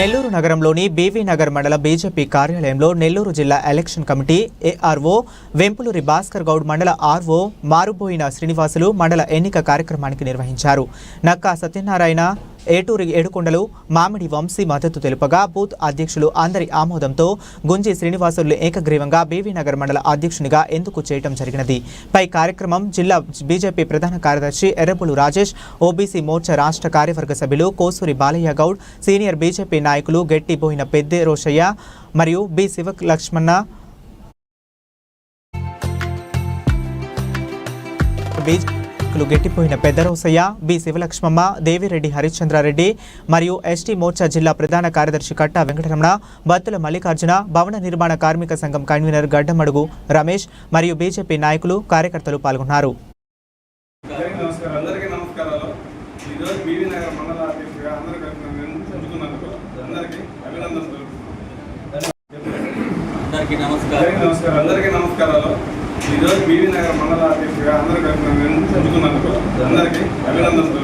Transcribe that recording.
నెల్లూరు నగరంలోని బీవీ నగర్ మండల బీజేపీ కార్యాలయంలో నెల్లూరు జిల్లా election committee ARO Vempuluri Bhaskar Goud మండల ఆర్ఓ మారుబోయిన శ్రీనివాసులు మండల ఎన్నిక కార్యక్రమానికి నిర్వహించారు. నక్కా సత్యనారాయణ ఏటూరి ఏడుకొండలు మామిడి వంశీ మద్దతు తెలుపగా బూత్ అధ్యక్షులు అందరి ఆమోదంతో గుంజి శ్రీనివాసులు ఏకగ్రీవంగా బీవీ నగర్ మండల అధ్యక్షునిగా ఎందుకు చేయటం జరిగినది. పై కార్యక్రమం జిల్లా బీజేపీ ప్రధాన కార్యదర్శి ఎర్రబులు రాజేష్ ఓబీసీ మోర్చా రాష్ట్ర కార్యవర్గ సభ్యులు కోసూరి బాలయ్య గౌడ్ సీనియర్ బీజేపీ నాయకులు గట్టిపోయిన పెద్దే రోషయ్య మరియు బి శివ లక్ష్మణ బీజేపీలు గట్టిపోయిన పెద్దరోసయ్య బి. శివలక్ష్మమ్మ దేవిరెడ్డి హరిశ్చంద్రారెడ్డి మరియు ఎస్టీ మోర్చా జిల్లా ప్రధాన కార్యదర్శి కట్టా వెంకటరమణ బత్తుల మల్లికార్జున భవన నిర్మాణ కార్మిక సంఘం కన్వీనర్ గడ్డమడుగు రమేష్ మరియు బీజేపీ నాయకులు కార్యకర్తలు పాల్గొన్నారు. అందరికీ నమస్కారం. అందరికీ నమస్కారాలు. ఈరోజు బీవీ నగర్ మండల అధ్యక్షుడిగా అందరూ కలిసి నన్ను ఎంచుకున్నందుకు అందరికీ అభినందనలు